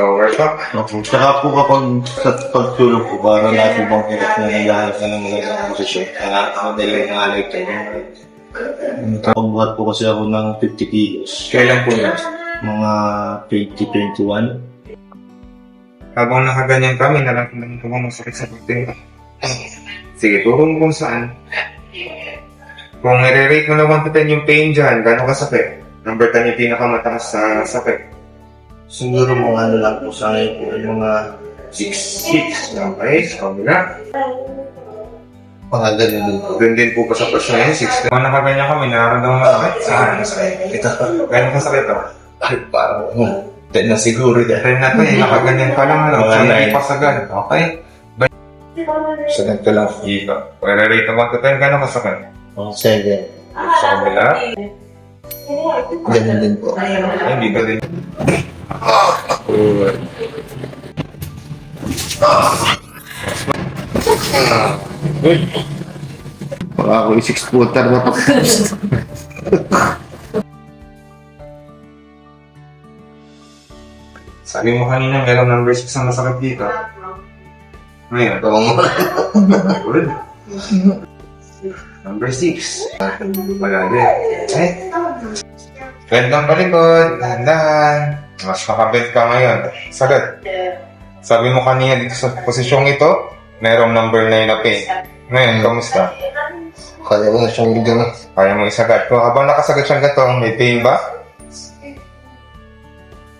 over pa. Opo. Saka po kapag sa pagtulog po, para natin bang hirap na naghahanap ka ng magandang posisyon. Kaya ako nila yung alay ko. Pagbuhat po kasi ako ng 50 kilos. Kailan po yun? Mga 2021. Habang nakaganyan kami, nalang ko masakit sa puting. Sige, turo mo kung saan. Kung i-rate mo na 1 to 10 yung pain dyan, gano'ng kasakit? Number 10 yung pinakamataas sa sakit. Siguro mga ano lang po sa ngayon po, yung mga 6. 6. Okay, sa kabila. mga ganun din po. Doon din po pa sa person ngayon, 6. Kung nakaganyan kami, nararamdaman masakit. Saan? Ito pa. Gano'ng kasakit to? Ay, parang, hmm, 10 na siguro dyan. Try na to eh, nakaganyan pa lang ano. Mga pa sagad. Okay? So, ganito lang. Ika. Kung i-rate mo 1 to 10, gano'ng kasakit? Mga 7. Sa kabila. Ganun din po. Ay, hindi ka din. Baka ako yung 6 footer na pa. Sabi mo kanina, meron number 6 na masakit dito. Ngayon, Ito mga good. Number 6. Malalim. Eh? Lang palikod. Dahan-dahan. Mas makabend ka ngayon. Sagad. Sabi mo kanina dito sa posisyong ito, merong number 9 na pain. Ngayon, kamusta? Kaya mo na siyang bigyan. Kaya mo isagad. Kung habang nakasagat siyang gato, may pain ba?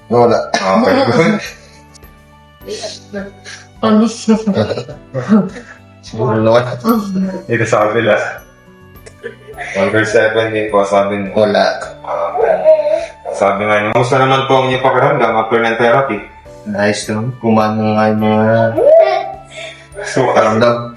Wala. Okay, good. Siguro naman. Dito sa kabila. Number 7 din po, sabi niyo. Wala. Sabi nga niyo, kumusta naman po ang inyong pakiramdam after ng therapy? Nice naman. Kumano nga yung mga So, karamdam.